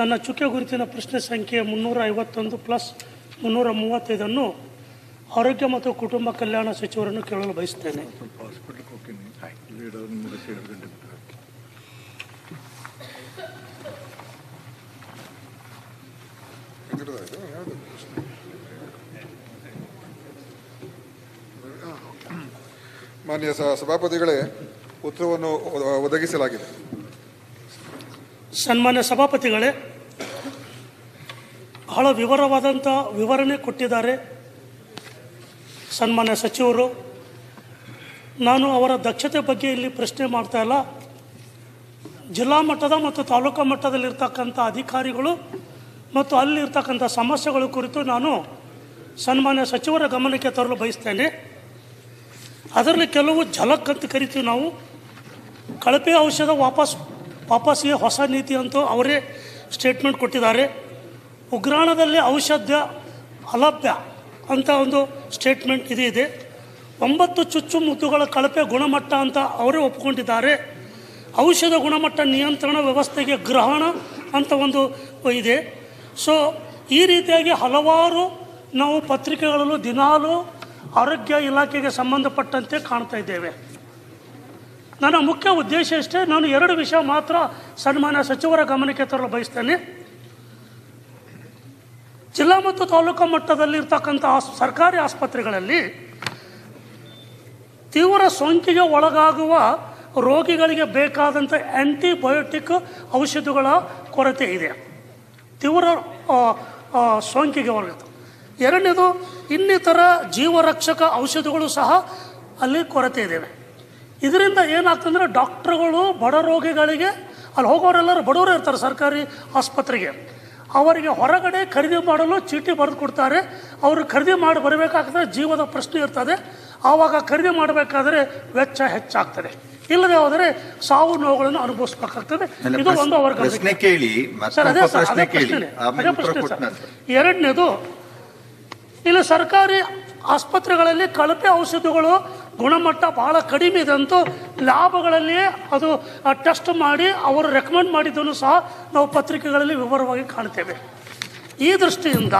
ನನ್ನ ಚುಕ್ಕೆ ಗುರುತಿನ ಪ್ರಶ್ನೆ ಸಂಖ್ಯೆ ಮುನ್ನೂರ ಐವತ್ತೊಂದು ಪ್ಲಸ್ ಮುನ್ನೂರ ಮೂವತ್ತೈದನ್ನು ಆರೋಗ್ಯ ಮತ್ತು ಕುಟುಂಬ ಕಲ್ಯಾಣ ಸಚಿವರನ್ನು ಕೇಳಲು ಬಯಸ್ತೇನೆ ಮಾನ್ಯ ಸಭಾಪತಿಗಳೇ ಉತ್ತರವನ್ನು ಒದಗಿಸಲಾಗಿದೆ. ಸನ್ಮಾನ್ಯ ಸಭಾಪತಿಗಳೇ ಬಹಳ ವಿವರವಾದಂಥ ವಿವರಣೆ ಕೊಟ್ಟಿದ್ದಾರೆ ಸನ್ಮಾನ್ಯ ಸಚಿವರು. ನಾನು ಅವರ ದಕ್ಷತೆ ಬಗ್ಗೆ ಇಲ್ಲಿ ಪ್ರಶ್ನೆ ಮಾಡ್ತಾ ಇಲ್ಲ. ಜಿಲ್ಲಾ ಮಟ್ಟದ ಮತ್ತು ತಾಲೂಕು ಮಟ್ಟದಲ್ಲಿರ್ತಕ್ಕಂಥ ಅಧಿಕಾರಿಗಳು ಮತ್ತು ಅಲ್ಲಿರ್ತಕ್ಕಂಥ ಸಮಸ್ಯೆಗಳ ಕುರಿತು ನಾನು ಸನ್ಮಾನ್ಯ ಸಚಿವರ ಗಮನಕ್ಕೆ ತರಲು ಬಯಸ್ತೇನೆ. ಅದರಲ್ಲಿ ಕೆಲವು ಝಲಕ್ ಅಂತ ಕರಿತೀವಿ ನಾವು. ಕಳಪೆ ಔಷಧ ವಾಪಸ್, ವಾಪಸ್ಸಿಗೆ ಹೊಸ ನೀತಿ ಅಂತೂ ಅವರೇ ಸ್ಟೇಟ್ಮೆಂಟ್ ಕೊಟ್ಟಿದ್ದಾರೆ. ಉಗ್ರಾಣದಲ್ಲಿ ಔಷಧ ಅಲಭ್ಯ ಅಂತ ಒಂದು ಸ್ಟೇಟ್ಮೆಂಟ್ ಇದೆ ಇದೆ. ಒಂಬತ್ತು ಚುಚ್ಚು ಮುದ್ದುಗಳ ಕಳಪೆ ಗುಣಮಟ್ಟ ಅಂತ ಅವರೇ ಒಪ್ಪಿಕೊಂಡಿದ್ದಾರೆ ಔಷಧ ಗುಣಮಟ್ಟ ನಿಯಂತ್ರಣ ವ್ಯವಸ್ಥೆಗೆ ಗ್ರಹಣ ಅಂತ ಒಂದು ಇದೆ. ಸೊ ಈ ರೀತಿಯಾಗಿ ಹಲವಾರು ನಾವು ಪತ್ರಿಕೆಗಳಲ್ಲೂ ದಿನಾಲೂ ಆರೋಗ್ಯ ಇಲಾಖೆಗೆ ಸಂಬಂಧಪಟ್ಟಂತೆ ಕಾಣ್ತಾ ಇದ್ದೇವೆ. ನನ್ನ ಮುಖ್ಯ ಉದ್ದೇಶ ಇಷ್ಟೇ, ನಾನು ಎರಡು ವಿಷಯ ಮಾತ್ರ ಸನ್ಮಾನ್ಯ ಸಚಿವರ ಗಮನಕ್ಕೆ ತರಲು ಬಯಸ್ತೇನೆ. ಜಿಲ್ಲಾ ಮತ್ತು ತಾಲೂಕು ಮಟ್ಟದಲ್ಲಿ ಇರ್ತಕ್ಕಂಥ ಸರ್ಕಾರಿ ಆಸ್ಪತ್ರೆಗಳಲ್ಲಿ ತೀವ್ರ ಸೋಂಕಿಗೆ ಒಳಗಾಗುವ ರೋಗಿಗಳಿಗೆ ಬೇಕಾದಂಥ ಆ್ಯಂಟಿಬಯೋಟಿಕ್ ಔಷಧಿಗಳ ಕೊರತೆ ಇದೆ. ತೀವ್ರ ಸೋಂಕಿಗೆ ಒಳಗಾಗ್ತವೆ ಎರಡನೇದು ಇನ್ನಿತರ ಜೀವರಕ್ಷಕ ಔಷಧಿಗಳು ಸಹ ಅಲ್ಲಿ ಕೊರತೆ ಇದ್ದಾವೆ ಇದರಿಂದ ಏನಾಗ್ತಂದ್ರೆ ಡಾಕ್ಟ್ರುಗಳು ಬಡ ರೋಗಿಗಳಿಗೆ, ಅಲ್ಲಿ ಹೋಗೋರೆಲ್ಲರೂ ಬಡವರು ಇರ್ತಾರೆ ಸರ್ಕಾರಿ ಆಸ್ಪತ್ರೆಗೆ. ಅವರಿಗೆ ಹೊರಗಡೆ ಖರೀದಿ ಮಾಡಲು ಚೀಟಿ ಬರೆದು ಕೊಡ್ತಾರೆ. ಅವರು ಖರೀದಿ ಮಾಡಿ ಬರಬೇಕಾಗ್ತದೆ ಜೀವದ ಪ್ರಶ್ನೆ ಇರ್ತದೆ. ಆವಾಗ ಖರೀದಿ ಮಾಡಬೇಕಾದ್ರೆ ವೆಚ್ಚ ಹೆಚ್ಚಾಗ್ತದೆ. ಇಲ್ಲದೆ ಹೋದರೆ ಸಾವು ನೋವುಗಳನ್ನು ಅನುಭವಿಸಬೇಕಾಗ್ತದೆ. ಇದು ಒಂದು ಅವರ ಪ್ರಶ್ನೆ ಕೇಳಿ, ಸರ್, ಅದೇ ಸರ್, ಅದೇ ಪ್ರಶ್ನೆ ಸರ್. ಎರಡನೇದು ಇಲ್ಲಿ ಸರ್ಕಾರಿ ಆಸ್ಪತ್ರೆಗಳಲ್ಲಿ ಕಳಪೆ ಔಷಧಿಗಳು ಗುಣಮಟ್ಟ ಭಾಳ ಕಡಿಮೆ ಇದೆ ಅಂತೂ ಲ್ಯಾಬ್ಗಳಲ್ಲಿಯೇ ಅದು ಟೆಸ್ಟ್ ಮಾಡಿ ಅವರು ರೆಕಮೆಂಡ್ ಮಾಡಿದ್ದನ್ನು ಸಹ ನಾವು ಪತ್ರಿಕೆಗಳಲ್ಲಿ ವಿವರವಾಗಿ ಕಾಣ್ತೇವೆ. ಈ ದೃಷ್ಟಿಯಿಂದ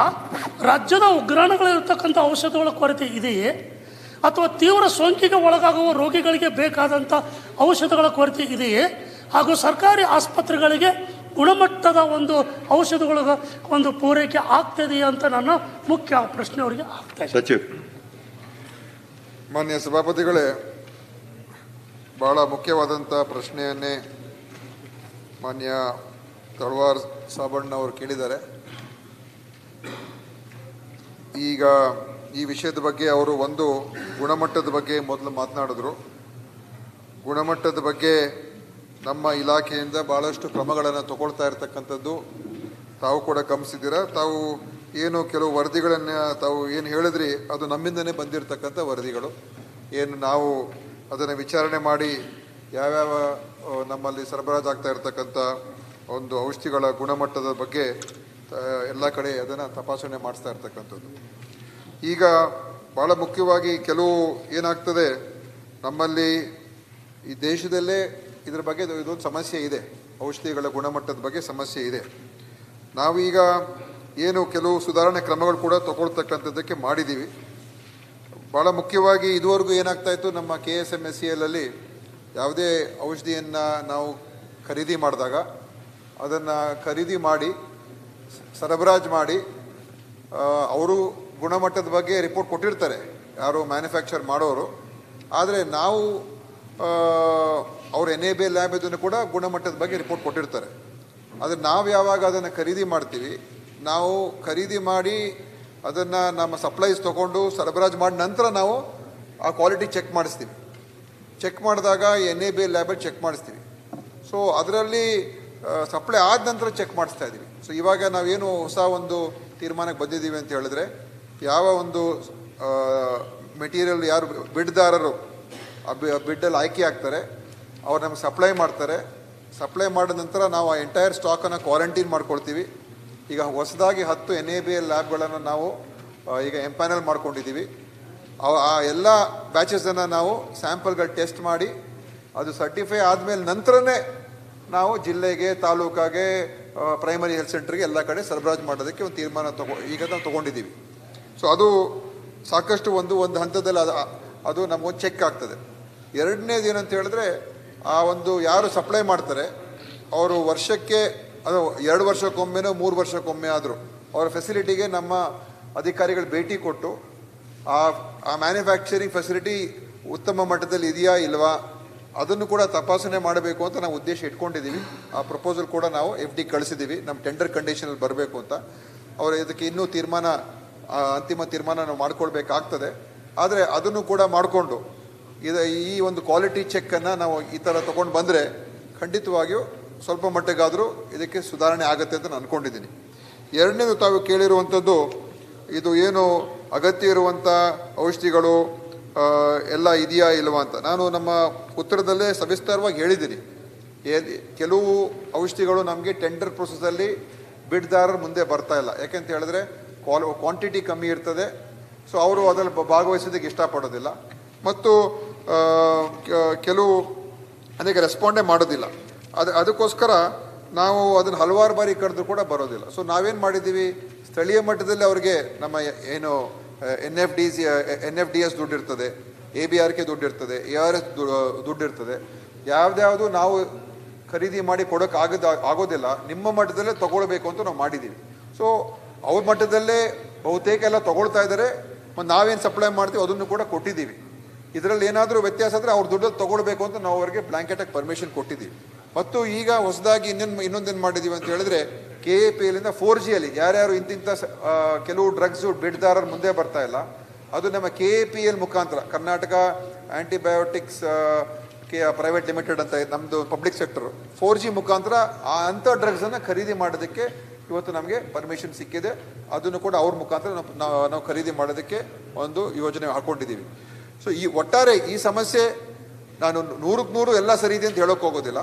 ರಾಜ್ಯದ ಉಗ್ರಾಣಗಳಿರ್ತಕ್ಕಂಥ ಔಷಧಗಳ ಕೊರತೆ ಇದೆಯೇ? ಅಥವಾ ತೀವ್ರ ಸೋಂಕಿಗೆ ಒಳಗಾಗುವ ರೋಗಿಗಳಿಗೆ ಬೇಕಾದಂಥ ಔಷಧಗಳ ಕೊರತೆ ಇದೆಯೇ? ಹಾಗೂ ಸರ್ಕಾರಿ ಆಸ್ಪತ್ರೆಗಳಿಗೆ ಗುಣಮಟ್ಟದ ಒಂದು ಔಷಧಗಳ ಒಂದು ಪೂರೈಕೆ ಆಗ್ತದೆಯೇ ಅಂತ ನನ್ನ ಮುಖ್ಯ ಪ್ರಶ್ನೆ ಅವರಿಗೆ ಆಗ್ತಾ ಇದೆ. ಸಚಿವ್. ಮಾನ್ಯ ಸಭಾಪತಿಗಳೇ ಬಹಳ ಮುಖ್ಯವಾದಂಥ ಪ್ರಶ್ನೆಯನ್ನೇ ಮಾನ್ಯ ತಳವಾರ್ ಸಾಬಣ್ಣ ಅವರು ಕೇಳಿದ್ದಾರೆ. ಈಗ ಈ ವಿಷಯದ ಬಗ್ಗೆ ಅವರು ಒಂದು ಗುಣಮಟ್ಟದ ಬಗ್ಗೆ ಮೊದಲು ಮಾತನಾಡಿದ್ರು. ಗುಣಮಟ್ಟದ ಬಗ್ಗೆ ನಮ್ಮ ಇಲಾಖೆಯಿಂದ ಭಾಳಷ್ಟು ಕ್ರಮಗಳನ್ನು ತಗೊಳ್ತಾ ಇರ್ತಕ್ಕಂಥದ್ದು. ತಾವು ಕೂಡ ಗಮನಿಸಿದ್ದೀರಾ? ತಾವು ಏನು ಕೆಲವು ವರದಿಗಳನ್ನು ತಾವು ಏನು ಹೇಳಿದ್ರಿ, ಅದು ನಮ್ಮಿಂದನೇ ಬಂದಿರತಕ್ಕಂಥ ವರದಿಗಳು. ಏನು ನಾವು ಅದನ್ನು ವಿಚಾರಣೆ ಮಾಡಿ ಯಾವ್ಯಾವ ನಮ್ಮಲ್ಲಿ ಸರಬರಾಜಾಗ್ತಾ ಇರತಕ್ಕಂಥ ಒಂದು ಔಷಧಿಗಳ ಗುಣಮಟ್ಟದ ಬಗ್ಗೆ ಎಲ್ಲ ಕಡೆ ಅದನ್ನು ತಪಾಸಣೆ ಮಾಡಿಸ್ತಾ ಇರ್ತಕ್ಕಂಥದ್ದು. ಈಗ ಭಾಳ ಮುಖ್ಯವಾಗಿ ಕೆಲವು ಏನಾಗ್ತದೆ, ನಮ್ಮಲ್ಲಿ ಈ ದೇಶದಲ್ಲೇ ಇದ್ರ ಬಗ್ಗೆ ಇದು- ಇದೊಂದು ಸಮಸ್ಯೆ ಇದೆ. ಔಷಧಿಗಳ ಗುಣಮಟ್ಟದ ಬಗ್ಗೆ ಸಮಸ್ಯೆ ಇದೆ. ನಾವೀಗ ಏನು ಕೆಲವು ಸುಧಾರಣೆ ಕ್ರಮಗಳು ಕೂಡ ತಗೊಳ್ತಕ್ಕಂಥದ್ದಕ್ಕೆ ಮಾಡಿದ್ದೀವಿ. ಭಾಳ ಮುಖ್ಯವಾಗಿ ಇದುವರೆಗೂ ಏನಾಗ್ತಾ ಇತ್ತು, ನಮ್ಮ K S M S C ಎಲ್ಲಲ್ಲಿ ಯಾವುದೇ ಔಷಧಿಯನ್ನು ನಾವು ಖರೀದಿ ಮಾಡಿದಾಗ, ಅದನ್ನು ಖರೀದಿ ಮಾಡಿ, ಸರಬರಾಜು ಮಾಡಿ ಅವರು ಗುಣಮಟ್ಟದ ಬಗ್ಗೆ ರಿಪೋರ್ಟ್ ಕೊಟ್ಟಿರ್ತಾರೆ. ಯಾರು ಮ್ಯಾನುಫ್ಯಾಕ್ಚರ್ ಮಾಡೋರು. ಆದರೆ ನಾವು ಅವ್ರ ಎನ್ ಎ ಬಿ ಲ್ಯಾಬ್ ಇದನ್ನು ಕೂಡ ಗುಣಮಟ್ಟದ ಬಗ್ಗೆ ರಿಪೋರ್ಟ್ ಕೊಟ್ಟಿರ್ತಾರೆ. ಆದರೆ ನಾವು ಯಾವಾಗ ಅದನ್ನು ಖರೀದಿ ಮಾಡ್ತೀವಿ, ನಾವು ಖರೀದಿ ಮಾಡಿ ಅದನ್ನು ನಮ್ಮ ಸಪ್ಲೈಸ್ ತೊಗೊಂಡು ಸರಬರಾಜು ಮಾಡಿದ ನಂತರ ನಾವು ಆ ಕ್ವಾಲಿಟಿ ಚೆಕ್ ಮಾಡಿಸ್ತೀವಿ. ಚೆಕ್ ಮಾಡಿದಾಗ ಎನ್ ಎ ಬಿ ಲ್ಯಾಬಲ್ಲಿ ಚೆಕ್ ಮಾಡಿಸ್ತೀವಿ. ಸೊ ಅದರಲ್ಲಿ ಸಪ್ಲೈ ಆದ ನಂತರ ಚೆಕ್ ಮಾಡಿಸ್ತಾ ಇದ್ದೀವಿ. ಸೊ ಇವಾಗ ನಾವೇನು ಹೊಸ ಒಂದು ತೀರ್ಮಾನಕ್ಕೆ ಬಂದಿದ್ದೀವಿ ಅಂತ ಹೇಳಿದ್ರೆ, ಯಾವ ಒಂದು ಮೆಟೀರಿಯಲ್ ಯಾರು ಬಿಡ್ದಾರರು ಆ ಬಿಡ್ಡಲ್ಲಿ ಆಯ್ಕೆ ಆಗ್ತಾರೆ ಅವ್ರು ನಮ್ಗೆ ಸಪ್ಲೈ ಮಾಡ್ತಾರೆ. ಸಪ್ಲೈ ಮಾಡಿದ ನಂತರ ನಾವು ಆ ಎಂಟೈರ್ ಸ್ಟಾಕನ್ನು ಕ್ವಾರಂಟೈನ್ ಮಾಡ್ಕೊಳ್ತೀವಿ. ಈಗ ಹೊಸದಾಗಿ ಹತ್ತು ಎನ್ ಎ ಬಿ ಎಲ್ ಲ್ಯಾಬ್ಗಳನ್ನು ನಾವು ಈಗ ಎಂಪ್ಯಾನಲ್ ಮಾಡ್ಕೊಂಡಿದ್ದೀವಿ ಆ ಎಲ್ಲ ಬ್ಯಾಚಸನ್ನು ನಾವು ಸ್ಯಾಂಪಲ್ಗಳು ಟೆಸ್ಟ್ ಮಾಡಿ, ಅದು ಸರ್ಟಿಫೈ ಆದಮೇಲೆ ನಂತರನೇ ನಾವು ಜಿಲ್ಲೆಗೆ, ತಾಲೂಕಾಗೆ ಪ್ರೈಮರಿ ಹೆಲ್ತ್ ಸೆಂಟ್ರಿಗೆ ಎಲ್ಲ ಕಡೆ ಸರಬರಾಜು ಮಾಡೋದಕ್ಕೆ ಒಂದು ತೀರ್ಮಾನ ತಗೋ, ಈಗ ನಾವು ತೊಗೊಂಡಿದ್ದೀವಿ ಸೊ ಅದು ಸಾಕಷ್ಟು ಒಂದು ಒಂದು ಹಂತದಲ್ಲಿ ಅದು ಅದು ನಮಗೊಂದು ಚೆಕ್ ಆಗ್ತದೆ. ಎರಡನೇದು ಏನಂತ ಹೇಳಿದ್ರೆ ಆ ಒಂದು ಯಾರು ಸಪ್ಲೈ ಮಾಡ್ತಾರೆ, ಅವರು ವರ್ಷಕ್ಕೆ, ಅದು ಎರಡು ವರ್ಷಕ್ಕೊಮ್ಮೆನೋ ಮೂರು ವರ್ಷಕ್ಕೊಮ್ಮೆ ಆದರೂ ಅವರ ಫೆಸಿಲಿಟಿಗೆ ನಮ್ಮ ಅಧಿಕಾರಿಗಳು ಭೇಟಿ ಕೊಟ್ಟು, ಆ ಆ ಮ್ಯಾನುಫ್ಯಾಕ್ಚರಿಂಗ್ ಫೆಸಿಲಿಟಿ ಉತ್ತಮ ಮಟ್ಟದಲ್ಲಿ ಇದೆಯಾ ಇಲ್ವಾ, ಅದನ್ನು ಕೂಡ ತಪಾಸಣೆ ಮಾಡಬೇಕು ಅಂತ ನಾವು ಉದ್ದೇಶ ಇಟ್ಕೊಂಡಿದ್ದೀವಿ. ಆ ಪ್ರಪೋಸಲ್ ಕೂಡ ನಾವು ಎಫ್ ಡಿ ಕಳಿಸಿದ್ದೀವಿ. ನಮ್ಮ ಟೆಂಡರ್ ಕಂಡೀಷನಲ್ಲಿ ಬರಬೇಕು ಅಂತ. ಅವರು ಇದಕ್ಕೆ ಇನ್ನೂ ತೀರ್ಮಾನ ಅಂತಿಮ ತೀರ್ಮಾನ ನಾವು ಮಾಡ್ಕೊಳ್ಬೇಕಾಗ್ತದೆ. ಆದರೆ ಅದನ್ನು ಕೂಡ ಮಾಡಿಕೊಂಡು ಇದು ಈ ಒಂದು ಕ್ವಾಲಿಟಿ ಚೆಕ್ಕನ್ನು ನಾವು ಈ ಥರ ತೊಗೊಂಡು ಬಂದರೆ ಖಂಡಿತವಾಗಿಯೂ ಸ್ವಲ್ಪ ಮಟ್ಟಿಗಾದರೂ ಇದಕ್ಕೆ ಸುಧಾರಣೆ ಆಗುತ್ತೆ ಅಂತ ನಾನು ಅಂದ್ಕೊಂಡಿದ್ದೀನಿ ಎರಡನೇದು ತಾವು ಕೇಳಿರುವಂಥದ್ದು, ಇದು ಏನು ಅಗತ್ಯ ಇರುವಂಥ ಔಷಧಿಗಳು ಎಲ್ಲ ಇದೆಯಾ ಇಲ್ವಾ ಅಂತ. ನಾನು ನಮ್ಮ ಉತ್ತರದಲ್ಲೇ ಸವಿಸ್ತಾರವಾಗಿ ಹೇಳಿದ್ದೀನಿ. ಕೆಲವು ಔಷಧಿಗಳು ನಮಗೆ ಟೆಂಡರ್ ಪ್ರೊಸೆಸಲ್ಲಿ ಬಿಡ್ದಾರರ ಮುಂದೆ ಬರ್ತಾ ಇಲ್ಲ. ಯಾಕೆಂತ ಹೇಳಿದ್ರೆ ಕ್ವಾಲ್ ಕ್ವಾಂಟಿಟಿ ಕಮ್ಮಿ ಇರ್ತದೆ. ಸೊ ಅವರು ಅದರಲ್ಲಿ ಭಾಗವಹಿಸೋದಕ್ಕೆ ಇಷ್ಟಪಡೋದಿಲ್ಲ. ಮತ್ತು ಕೆಲವು ಅದಕ್ಕೆ ರೆಸ್ಪಾಂಡೇ ಮಾಡೋದಿಲ್ಲ. ಅದು, ಅದಕ್ಕೋಸ್ಕರ ನಾವು ಅದನ್ನು ಹಲವಾರು ಬಾರಿ ಕರೆದು ಕೂಡ ಬರೋದಿಲ್ಲ. ಸೊ ನಾವೇನು ಮಾಡಿದ್ದೀವಿ? ಸ್ಥಳೀಯ ಮಟ್ಟದಲ್ಲಿ ಅವರಿಗೆ ನಮ್ಮ ಏನು N F D C N F D S ದುಡ್ಡಿರ್ತದೆ A B R K ದುಡ್ಡಿರ್ತದೆ ಎ ಆರ್ ಎಸ್ ದುಡ್ಡಿರ್ತದೆ ಯಾವ್ದ್ಯಾವುದು ನಾವು ಖರೀದಿ ಮಾಡಿ ಕೊಡೋಕೆ ಆಗದ, ಆಗೋದಿಲ್ಲ, ನಿಮ್ಮ ಮಟ್ಟದಲ್ಲೇ ತಗೊಳ್ಬೇಕು ಅಂತ ನಾವು ಮಾಡಿದ್ದೀವಿ. ಸೊ ಅವ್ರ ಮಟ್ಟದಲ್ಲೇ ಬಹುತೇಕ ಎಲ್ಲ ತಗೊಳ್ತಾ ಇದ್ದಾರೆ. ಮತ್ತು ನಾವೇನು ಸಪ್ಲೈ ಮಾಡ್ತೀವಿ, ಅದನ್ನು ಕೂಡ ಕೊಟ್ಟಿದ್ದೀವಿ. ಇದರಲ್ಲಿ ಏನಾದರೂ ವ್ಯತ್ಯಾಸ ಆದರೆ ಅವ್ರ ದುಡ್ಡಲ್ಲಿ ತೊಗೊಳ್ಬೇಕು ಅಂತ ನಾವು ಅವರಿಗೆ ಬ್ಲಾಂಕೆಟಾಗಿ ಪರ್ಮಿಷನ್ ಕೊಟ್ಟಿದ್ದೀವಿ. ಮತ್ತು ಈಗ ಹೊಸದಾಗಿ ಇನ್ನೊಂದು ಇನ್ನೊಂದೇನು ಮಾಡಿದ್ದೀವಿ ಅಂತ ಹೇಳಿದ್ರೆ ಕೆ ಎ ಪಿ ಎಲ್ಲಿಂದ ಫೋರ್ ಜಿಯಲ್ಲಿ ಯಾರ್ಯಾರು ಇಂತಿಂಥ ಕೆಲವು ಡ್ರಗ್ಸು ಬಿಡ್ದಾರರು ಮುಂದೆ ಬರ್ತಾ ಇಲ್ಲ. ಅದು ನಮ್ಮ ಕೆ ಎ ಪಿ ಎಲ್ ಮುಖಾಂತರ, Karnataka antibiotics K private limited ಅಂತ ನಮ್ಮದು ಪಬ್ಲಿಕ್ ಸೆಕ್ಟರ್ ಫೋರ್ ಜಿ ಮುಖಾಂತರ ಆ ಅಂಥ ಡ್ರಗ್ಸನ್ನು ಖರೀದಿ ಮಾಡೋದಕ್ಕೆ ಇವತ್ತು ನಮಗೆ ಪರ್ಮಿಷನ್ ಸಿಕ್ಕಿದೆ. ಅದನ್ನು ಕೂಡ ಅವ್ರ ಮುಖಾಂತರ ನಾವು- ನಾವು ಖರೀದಿ ಮಾಡೋದಕ್ಕೆ ಒಂದು ಯೋಜನೆ ಹಾಕೊಂಡಿದ್ದೀವಿ. ಸೊ ಈ ಒಟ್ಟಾರೆ ಈ ಸಮಸ್ಯೆ ನಾನು ನೂರಕ್ಕೆ ನೂರು ಎಲ್ಲ ಸರಿ ಇದೆ ಅಂತ ಹೇಳೋಕೆ ಹೋಗೋದಿಲ್ಲ.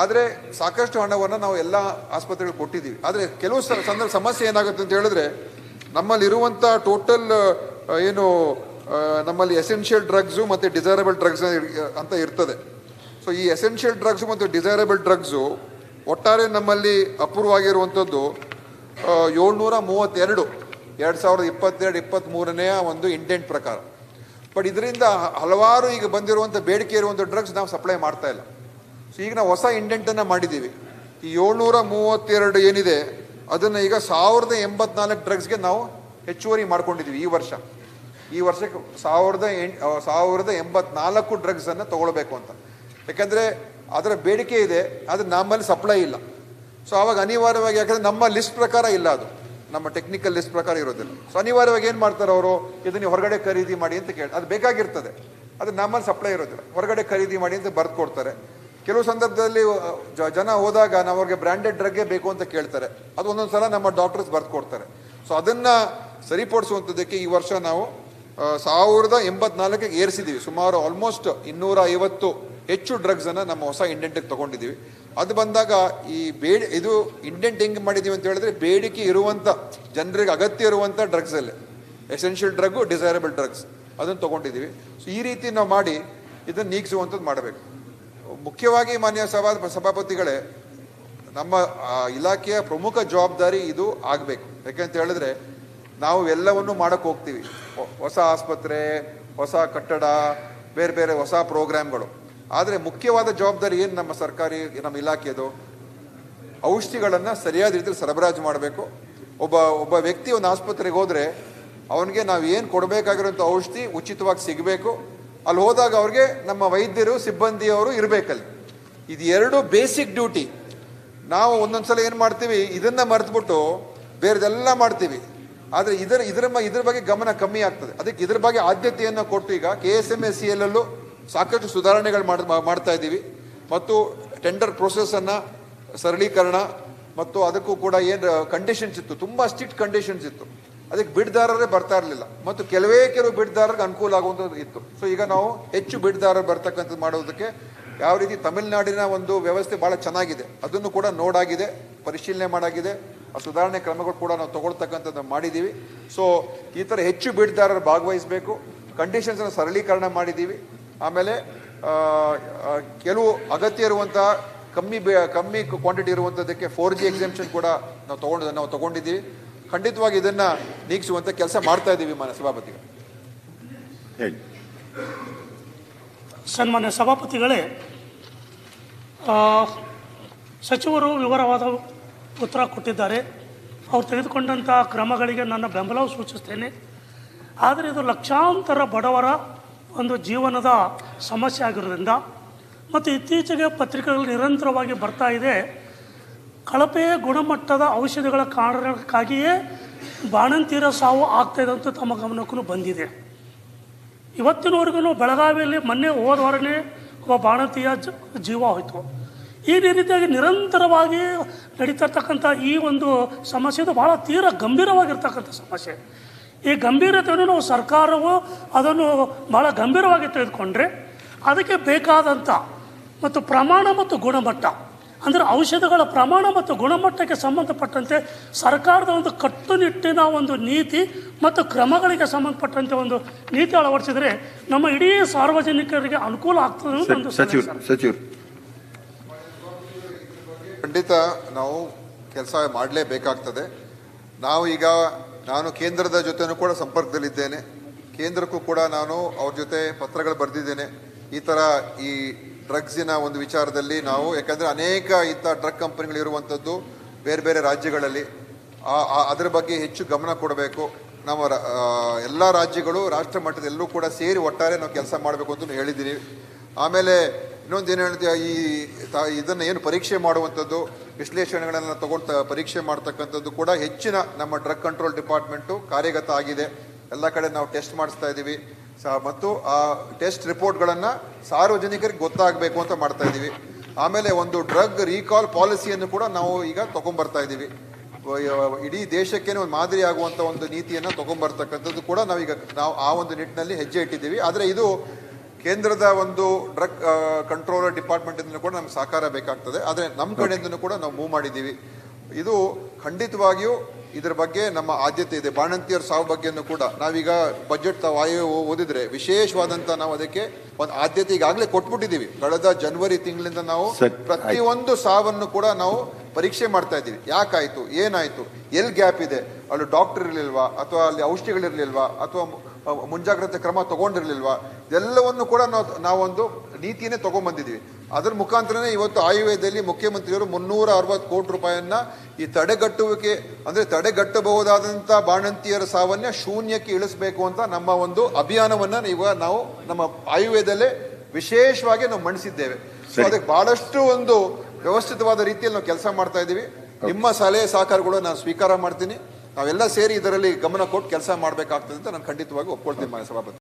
ಆದರೆ ಸಾಕಷ್ಟು ಹಣವನ್ನು ನಾವು ಎಲ್ಲ ಆಸ್ಪತ್ರೆಗಳಿಗೆ ಕೊಟ್ಟಿದ್ದೀವಿ. ಆದರೆ ಕೆಲವು ಸಂದರ್ಭ ಸಮಸ್ಯೆ ಏನಾಗುತ್ತೆ ಅಂತ ಹೇಳಿದ್ರೆ ನಮ್ಮಲ್ಲಿರುವಂಥ ಟೋಟಲ್ ಏನು ನಮ್ಮಲ್ಲಿ ಎಸೆನ್ಷಿಯಲ್ ಡ್ರಗ್ಸು ಮತ್ತು ಡಿಸೈರಬಲ್ ಡ್ರಗ್ಸ್ ಅಂತ ಇರ್ತದೆ. ಸೊ ಈ ಎಸೆನ್ಷಿಯಲ್ ಡ್ರಗ್ಸು ಮತ್ತು ಡಿಸೈರಬಲ್ ಡ್ರಗ್ಸು ಒಟ್ಟಾರೆ ನಮ್ಮಲ್ಲಿ ಅಪ್ರೂವ್ ಆಗಿರುವಂಥದ್ದು ಏಳ್ನೂರ ಮೂವತ್ತೆರಡು. ಎರಡು ಸಾವಿರದ ಇಪ್ಪತ್ತೆರಡು ಇಪ್ಪತ್ತ್ಮೂರನೆಯ ಒಂದು ಇಂಟೆಂಟ್ ಪ್ರಕಾರ. ಬಟ್ ಇದರಿಂದ ಹಲವಾರು ಈಗ ಬಂದಿರುವಂಥ ಬೇಡಿಕೆ ಇರುವಂಥ ಡ್ರಗ್ಸ್ ನಾವು ಸಪ್ಲೈ ಮಾಡ್ತಾ ಇಲ್ಲ. ಸೊ ಈಗ ನಾವು ಹೊಸ ಇಂಡೆಂಟನ್ನು ಮಾಡಿದ್ದೀವಿ. ಈ ಏಳ್ನೂರ ಮೂವತ್ತೆರಡು ಏನಿದೆ ಅದನ್ನು ಈಗ ಸಾವಿರದ ಎಂಬತ್ನಾಲ್ಕು ಡ್ರಗ್ಸ್ಗೆ ನಾವು ಹೆಚ್ಚುವರಿ ಮಾಡ್ಕೊಂಡಿದ್ದೀವಿ ಈ ವರ್ಷ. ಈ ವರ್ಷಕ್ಕೆ ಸಾವಿರದ ಆ, ಸಾವಿರದ ಎಂಬತ್ನಾಲ್ಕು ಡ್ರಗ್ಸನ್ನು ತೊಗೊಳ್ಬೇಕು ಅಂತ. ಯಾಕೆಂದರೆ ಅದರ ಬೇಡಿಕೆ ಇದೆ ಆದರೆ ನಮ್ಮಲ್ಲಿ ಸಪ್ಲೈ ಇಲ್ಲ. ಸೊ ಆವಾಗ ಅನಿವಾರ್ಯವಾಗಿ ಯಾಕಂದರೆ ನಮ್ಮ ಲಿಸ್ಟ್ ಪ್ರಕಾರ ಇಲ್ಲ ಅದು. ನಮ್ಮ ಟೆಕ್ನಿಕಲ್ ಲಿಸ್ಟ್ ಪ್ರಕಾರ ಇರೋದಿಲ್ಲ. ಸೊ ಅನಿವಾರ್ಯವಾಗಿ ಏನು ಮಾಡ್ತಾರೆ ಅವರು? ಇದನ್ನು ಹೊರಗಡೆ ಖರೀದಿ ಮಾಡಿ ಅಂತ ಕೇಳಿ, ಅದು ಬೇಕಾಗಿರ್ತದೆ. ಅದು ನಮ್ಮಲ್ಲಿ ಸಪ್ಲೈ ಇರೋದಿಲ್ಲ. ಹೊರಗಡೆ ಖರೀದಿ ಮಾಡಿ ಅಂತ ಬರ್ದು ಕೊಡ್ತಾರೆ. ಕೆಲವು ಸಂದರ್ಭದಲ್ಲಿ ಜನ ಹೋದಾಗ ನಾವು ಅವ್ರಿಗೆ ಬ್ರ್ಯಾಂಡೆಡ್ ಡ್ರಗ್ಗೆ ಬೇಕು ಅಂತ ಕೇಳ್ತಾರೆ. ಅದು ಒಂದೊಂದು ಸಲ ನಮ್ಮ ಡಾಕ್ಟರ್ಸ್ ಬರ್ದು ಕೊಡ್ತಾರೆ. ಸೊ ಅದನ್ನು ಸರಿಪಡಿಸುವಂಥದ್ದಕ್ಕೆ ಈ ವರ್ಷ ನಾವು ಸಾವಿರದ ಎಂಬತ್ನಾಲ್ಕಕ್ಕೆ ಏರಿಸಿದ್ದೀವಿ ಸುಮಾರು ಆಲ್ಮೋಸ್ಟ್ ಇನ್ನೂರ ಐವತ್ತು ಹೆಚ್ಚು ಡ್ರಗ್ಸನ್ನು ನಮ್ಮ ಹೊಸ ಇಂಡೆಂಟಿಗೆ ತೊಗೊಂಡಿದ್ದೀವಿ. ಅದು ಬಂದಾಗ ಈ ಬೇಡಿ, ಇದು ಇಂಡೆಂಟ್ ಹೆಂಗೆ ಮಾಡಿದ್ದೀವಿ ಅಂತ ಹೇಳಿದ್ರೆ ಬೇಡಿಕೆ ಇರುವಂಥ ಜನರಿಗೆ ಅಗತ್ಯ ಇರುವಂಥ ಡ್ರಗ್ಸಲ್ಲೇ ಎಸೆನ್ಷಿಯಲ್ ಡ್ರಗ್ಗು ಡಿಸೈರಬಲ್ ಡ್ರಗ್ಸ್ ಅದನ್ನು ತೊಗೊಂಡಿದ್ದೀವಿ. ಸೊ ಈ ರೀತಿ ನಾವು ಮಾಡಿ ಇದನ್ನು ನೀಗಿಸುವಂಥದ್ದು ಮಾಡಬೇಕು. ಮುಖ್ಯವಾಗಿ ಮಾನ್ಯ ಸಭಾ ಸಭಾಪತಿಗಳೇ, ನಮ್ಮ ಇಲಾಖೆಯ ಪ್ರಮುಖ ಜವಾಬ್ದಾರಿ ಇದು ಆಗಬೇಕು. ಯಾಕೆಂತ ಹೇಳಿದ್ರೆ ನಾವು ಎಲ್ಲವನ್ನು ಮಾಡಕ್ಕೆ ಹೋಗ್ತೀವಿ. ಹೊಸ ಆಸ್ಪತ್ರೆ, ಹೊಸ ಕಟ್ಟಡ, ಬೇರೆ ಬೇರೆ ಹೊಸ ಪ್ರೋಗ್ರಾಮ್ಗಳು. ಆದರೆ ಮುಖ್ಯವಾದ ಜವಾಬ್ದಾರಿ ಏನು ನಮ್ಮ ಸರ್ಕಾರಿ, ನಮ್ಮ ಇಲಾಖೆದು? ಔಷಧಿಗಳನ್ನು ಸರಿಯಾದ ರೀತಿಯಲ್ಲಿ ಸರಬರಾಜು ಮಾಡಬೇಕು. ಒಬ್ಬ ಒಬ್ಬ ವ್ಯಕ್ತಿ ಒಂದು ಆಸ್ಪತ್ರೆಗೆ ಹೋದರೆ ಅವನಿಗೆ ನಾವು ಏನು ಕೊಡಬೇಕಾಗಿರೋಂಥ ಔಷಧಿ ಉಚಿತವಾಗಿ ಸಿಗಬೇಕು. ಅಲ್ಲಿ ಹೋದಾಗ ಅವ್ರಿಗೆ ನಮ್ಮ ವೈದ್ಯರು, ಸಿಬ್ಬಂದಿಯವರು ಇರಬೇಕಲ್ಲಿ. ಇದು ಎರಡು ಬೇಸಿಕ್ ಡ್ಯೂಟಿ. ನಾವು ಒಂದೊಂದ್ಸಲ ಏನು ಮಾಡ್ತೀವಿ, ಇದನ್ನು ಮರೆತುಬಿಟ್ಟು ಬೇರೆದೆಲ್ಲ ಮಾಡ್ತೀವಿ. ಆದರೆ ಇದರ ಇದರ ಇದ್ರ ಬಗ್ಗೆ ಗಮನ ಕಮ್ಮಿ ಆಗ್ತದೆ. ಅದಕ್ಕೆ ಇದ್ರ ಬಗ್ಗೆ ಆದ್ಯತೆಯನ್ನು ಕೊಟ್ಟು ಈಗ K S M S C ಸಾಕಷ್ಟು ಸುಧಾರಣೆಗಳು ಮಾಡ್ ಮಾಡ್ತಾ ಇದ್ದೀವಿ. ಮತ್ತು ಟೆಂಡರ್ ಪ್ರೊಸೆಸನ್ನು ಸರಳೀಕರಣ ಮತ್ತು ಅದಕ್ಕೂ ಕೂಡ ಏನು ಕಂಡೀಷನ್ಸ್ ಇತ್ತು. ತುಂಬ ಸ್ಟ್ರಿಕ್ಟ್ ಕಂಡೀಷನ್ಸ್ ಇತ್ತು. ಅದಕ್ಕೆ ಬಿಡ್ದಾರರೇ ಬರ್ತಾ ಇರಲಿಲ್ಲ. ಮತ್ತು ಕೆಲವೇ ಕೆಲವು ಬಿಡ್ದಾರರಿಗೆ ಅನುಕೂಲ ಆಗುವಂಥದ್ದು ಇತ್ತು. ಸೊ ಈಗ ನಾವು ಹೆಚ್ಚು ಬಿಡ್ದಾರರು ಬರ್ತಕ್ಕಂಥದ್ದು ಮಾಡೋದಕ್ಕೆ ಯಾವ ರೀತಿ ತಮಿಳುನಾಡಿನ ಒಂದು ವ್ಯವಸ್ಥೆ ಭಾಳ ಚೆನ್ನಾಗಿದೆ. ಅದನ್ನು ಕೂಡ ನೋಡಾಗಿದೆ, ಪರಿಶೀಲನೆ ಮಾಡಾಗಿದೆ. ಆ ಸುಧಾರಣೆ ಕ್ರಮಗಳು ಕೂಡ ನಾವು ತಗೊಳ್ತಕ್ಕಂಥದ್ದು ಮಾಡಿದ್ದೀವಿ. ಸೊ ಈ ಥರ ಹೆಚ್ಚು ಬಿಡ್ದಾರರು ಭಾಗವಹಿಸಬೇಕು. ಕಂಡೀಷನ್ಸನ್ನು ಸರಳೀಕರಣ ಮಾಡಿದ್ದೀವಿ. ಆಮೇಲೆ ಕೆಲವು ಅಗತ್ಯ ಇರುವಂಥ ಕಮ್ಮಿ ಬೆ- ಕಮ್ಮಿ ಕ್ವಾಂಟಿಟಿ ಇರುವಂಥದ್ದಕ್ಕೆ ಫೋರ್ ಜಿ ಎಕ್ಸಾಮ್ಷನ್ ಕೂಡ ನಾವು ತಗೊಂಡು ನಾವು ತಗೊಂಡಿದ್ದೀವಿ. ಖಂಡಿತವಾಗಿ ಇದನ್ನು ನೀಗಿಸುವಂಥ ಕೆಲಸ ಮಾಡ್ತಾ ಇದ್ದೀವಿ ಮಾನ್ಯ ಸಭಾಪತಿಗಳು. ಹೇಳಿ. ಸನ್ಮಾನ್ಯ ಸಭಾಪತಿಗಳೇ ಆ, ಸಚಿವರು ವಿವರವಾದ ಉತ್ತರ ಕೊಟ್ಟಿದ್ದಾರೆ. ಅವರು ತೆಗೆದುಕೊಂಡಂಥ ಕ್ರಮಗಳಿಗೆ ನನ್ನ ಬೆಂಬಲವು ಸೂಚಿಸ್ತೇನೆ. ಆದರೆ ಇದು ಲಕ್ಷಾಂತರ ಬಡವರ ಒಂದು ಜೀವನದ ಸಮಸ್ಯೆ ಆಗಿರೋದ್ರಿಂದ ಮತ್ತು ಇತ್ತೀಚೆಗೆ ಪತ್ರಿಕೆಗಳು ನಿರಂತರವಾಗಿ ಬರ್ತಾ ಇದೆ ಕಳಪೆ ಗುಣಮಟ್ಟದ ಔಷಧಿಗಳ ಕಾರಣಕ್ಕಾಗಿಯೇ ಬಾಣಂತೀರ ಸಾವು ಆಗ್ತಾಯಿದೆ ಅಂತ ತಮ್ಮ ಗಮನಕ್ಕೂ ಬಂದಿದೆ. ಇವತ್ತಿನವರೆಗೂ ಬೆಳಗಾವಿಯಲ್ಲಿ ಮೊನ್ನೆ ಹೋದ ವಾರನೇ ಒಬ್ಬ ಬಾಣಂತಿಯ ಜೀವ ಹೋಯಿತು. ಈ ರೀತಿಯಾಗಿ ನಿರಂತರವಾಗಿ ನಡೀತಾ ಇರ್ತಕ್ಕಂಥ ಈ ಒಂದು ಸಮಸ್ಯೆ ಇದು ಭಾಳ ತೀರ ಗಂಭೀರವಾಗಿರ್ತಕ್ಕಂಥ ಸಮಸ್ಯೆ. ಈ ಗಂಭೀರತೆಯನ್ನು ನಾವು ಸರ್ಕಾರವು ಅದನ್ನು ಬಹಳ ಗಂಭೀರವಾಗಿ ತೆಗೆದುಕೊಂಡ್ರೆ ಅದಕ್ಕೆ ಬೇಕಾದಂಥ ಮತ್ತು ಪ್ರಮಾಣ ಮತ್ತು ಗುಣಮಟ್ಟ ಅಂದರೆ ಔಷಧಗಳ ಪ್ರಮಾಣ ಮತ್ತು ಗುಣಮಟ್ಟಕ್ಕೆ ಸಂಬಂಧಪಟ್ಟಂತೆ ಸರ್ಕಾರದ ಒಂದು ಕಟ್ಟುನಿಟ್ಟಿನ ಒಂದು ನೀತಿ ಮತ್ತು ಕ್ರಮಗಳಿಗೆ ಸಂಬಂಧಪಟ್ಟಂತೆ ಒಂದು ನೀತಿ ಅಳವಡಿಸಿದರೆ ನಮ್ಮ ಇಡೀ ಸಾರ್ವಜನಿಕರಿಗೆ ಅನುಕೂಲ ಆಗ್ತದೆ ಸಚಿವರು ಖಂಡಿತ ನಾವು ಕೆಲಸ ಮಾಡಲೇಬೇಕಾಗ್ತದೆ. ನಾವು ಈಗ ನಾನು ಕೇಂದ್ರದ ಜೊತೆನೂ ಕೂಡ ಸಂಪರ್ಕದಲ್ಲಿದ್ದೇನೆ. ಕೇಂದ್ರಕ್ಕೂ ಕೂಡ ನಾನು ಅವ್ರ ಜೊತೆ ಪತ್ರಗಳು ಬರೆದಿದ್ದೇನೆ. ಈ ಥರ ಈ ಡ್ರಗ್ಸಿನ ಒಂದು ವಿಚಾರದಲ್ಲಿ ನಾವು, ಯಾಕಂದರೆ ಅನೇಕ ಇಂಥ ಡ್ರಗ್ ಕಂಪನಿಗಳಿರುವಂಥದ್ದು ಬೇರೆ ಬೇರೆ ರಾಜ್ಯಗಳಲ್ಲಿ. ಅದರ ಬಗ್ಗೆ ಹೆಚ್ಚು ಗಮನ ಕೊಡಬೇಕು. ನಮ್ಮ ಎಲ್ಲ ರಾಜ್ಯಗಳು ರಾಷ್ಟ್ರ ಮಟ್ಟದಲ್ಲೂ ಕೂಡ ಸೇರಿ ಒಟ್ಟಾರೆ ನಾವು ಕೆಲಸ ಮಾಡಬೇಕು ಅಂತ ಹೇಳಿದ್ದೀನಿ. ಆಮೇಲೆ ಇನ್ನೊಂದು ಏನು ಹೇಳ್ತೀವಿ ಈ ಇದನ್ನು ಏನು ಪರೀಕ್ಷೆ ಮಾಡುವಂಥದ್ದು, ವಿಶ್ಲೇಷಣೆಗಳನ್ನು ತಗೊಂಡು ಪರೀಕ್ಷೆ ಮಾಡ್ತಕ್ಕಂಥದ್ದು ಕೂಡ ಹೆಚ್ಚಿನ ನಮ್ಮ ಡ್ರಗ್ ಕಂಟ್ರೋಲ್ ಡಿಪಾರ್ಟ್ಮೆಂಟು ಕಾರ್ಯಗತ ಆಗಿದೆ. ಎಲ್ಲ ಕಡೆ ನಾವು ಟೆಸ್ಟ್ ಮಾಡಿಸ್ತಾ ಇದ್ದೀವಿ ಸ, ಮತ್ತು ಆ ಟೆಸ್ಟ್ ರಿಪೋರ್ಟ್ಗಳನ್ನು ಸಾರ್ವಜನಿಕರಿಗೆ ಗೊತ್ತಾಗಬೇಕು ಅಂತ ಮಾಡ್ತಾ ಇದ್ದೀವಿ ಆಮೇಲೆ ಒಂದು ಡ್ರಗ್ ರೀಕಾಲ್ ಪಾಲಿಸಿಯನ್ನು ಕೂಡ ನಾವು ಈಗ ತೊಗೊಂಬರ್ತಾ ಇದ್ದೀವಿ ಇಡೀ ದೇಶಕ್ಕೇನೆ ಒಂದು ಮಾದರಿ ಆಗುವಂಥ ಒಂದು ನೀತಿಯನ್ನು ತೊಗೊಂಬರ್ತಕ್ಕಂಥದ್ದು ಕೂಡ ನಾವೀಗ, ನಾವು ಆ ಒಂದು ನಿಟ್ಟಿನಲ್ಲಿ ಹೆಜ್ಜೆ ಇಟ್ಟಿದ್ದೀವಿ. ಆದರೆ ಇದು ಕೇಂದ್ರದ ಒಂದು ಡ್ರಗ್ ಕಂಟ್ರೋಲರ್ ಡಿಪಾರ್ಟ್ಮೆಂಟಿಂದ ಕೂಡ ನಮ್ಗೆ ಸಹಕಾರ ಬೇಕಾಗ್ತದೆ. ಆದರೆ ನಮ್ಮ ಕಡೆಯಿಂದನೂ ಕೂಡ ನಾವು ಮೂವ್ ಮಾಡಿದ್ದೀವಿ. ಇದು ಖಂಡಿತವಾಗಿಯೂ ಇದರ ಬಗ್ಗೆ ನಮ್ಮ ಆದ್ಯತೆ ಇದೆ. ಬಾಣಂತಿಯರ ಸಾವು ಬಗ್ಗೆನೂ ಕೂಡ ನಾವೀಗ ಬಜೆಟ್ ತಾವು ಆಯೋ ಓದಿದ್ರೆ ವಿಶೇಷವಾದಂತ ನಾವು ಅದಕ್ಕೆ ಒಂದು ಆದ್ಯತೆ ಈಗಾಗಲೇ ಕೊಟ್ಬಿಟ್ಟಿದ್ದೀವಿ. ಕಳೆದ ಜನವರಿ ತಿಂಗಳಿಂದ ನಾವು ಪ್ರತಿಯೊಂದು ಸಾವನ್ನು ಕೂಡ ನಾವು ಪರೀಕ್ಷೆ ಮಾಡ್ತಾ ಇದ್ದೀವಿ. ಯಾಕಾಯ್ತು? ಏನಾಯ್ತು? ಎಲ್ಲಿ ಗ್ಯಾಪ್ ಇದೆ? ಅಲ್ಲಿ ಡಾಕ್ಟರ್ ಇರಲಿಲ್ವಾ? ಅಥವಾ ಅಲ್ಲಿ ಔಷಧಿಗಳಿರಲಿಲ್ವಾ? ಅಥವಾ ಮುಂಜಾಗ್ರತೆ ಕ್ರಮ ತಗೊಂಡಿರ್ಲಿಲ್ವಾ? ಇದೆಲ್ಲವನ್ನು ಕೂಡ ನಾವು ನಾವೊಂದು ನೀತಿಯನ್ನೇ ತೊಗೊಂಡ್ಬಂದಿದ್ದೀವಿ ಅದರ ಮುಖಾಂತರನೇ ಇವತ್ತು ಆಯುರ್ವೇದದಲ್ಲಿ ಮುಖ್ಯಮಂತ್ರಿಯವರು ಮುನ್ನೂರ ಅರವತ್ತು ಕೋಟಿ ರೂಪಾಯಿಯನ್ನು ಈ ತಡೆಗಟ್ಟುವಿಕೆ ಅಂದರೆ ತಡೆಗಟ್ಟಬಹುದಾದಂಥ ಬಾಣಂತಿಯರ ಸಾವನ್ನ ಶೂನ್ಯಕ್ಕೆ ಇಳಿಸಬೇಕು ಅಂತ ನಮ್ಮ ಒಂದು ಅಭಿಯಾನವನ್ನು ಇವಾಗ ನಾವು ನಮ್ಮ ಆಯುರ್ವೇದಲ್ಲೇ ವಿಶೇಷವಾಗಿ ನಾವು ಮಣಿಸಿದ್ದೇವೆ. ಸೊ ಅದಕ್ಕೆ ಬಹಳಷ್ಟು ಒಂದು ವ್ಯವಸ್ಥಿತವಾದ ರೀತಿಯಲ್ಲಿ ನಾವು ಕೆಲಸ ಮಾಡ್ತಾ ಇದ್ದೀವಿ. ನಿಮ್ಮ ಸಲಹೆ ಸಹಕಾರಗಳು ನಾನು ಸ್ವೀಕಾರ ಮಾಡ್ತೀನಿ. ನಾವೆಲ್ಲ ಸೇರಿ ಇದರಲ್ಲಿ ಗಮನ ಕೊಟ್ಟು ಕೆಲಸ ಮಾಡಬೇಕಾಗ್ತದೆ ಅಂತ ನಾನು ಖಂಡಿತವಾಗಿ ಒಪ್ಕೊಳ್ತೀನಿ ಸಭಾಪತಿ.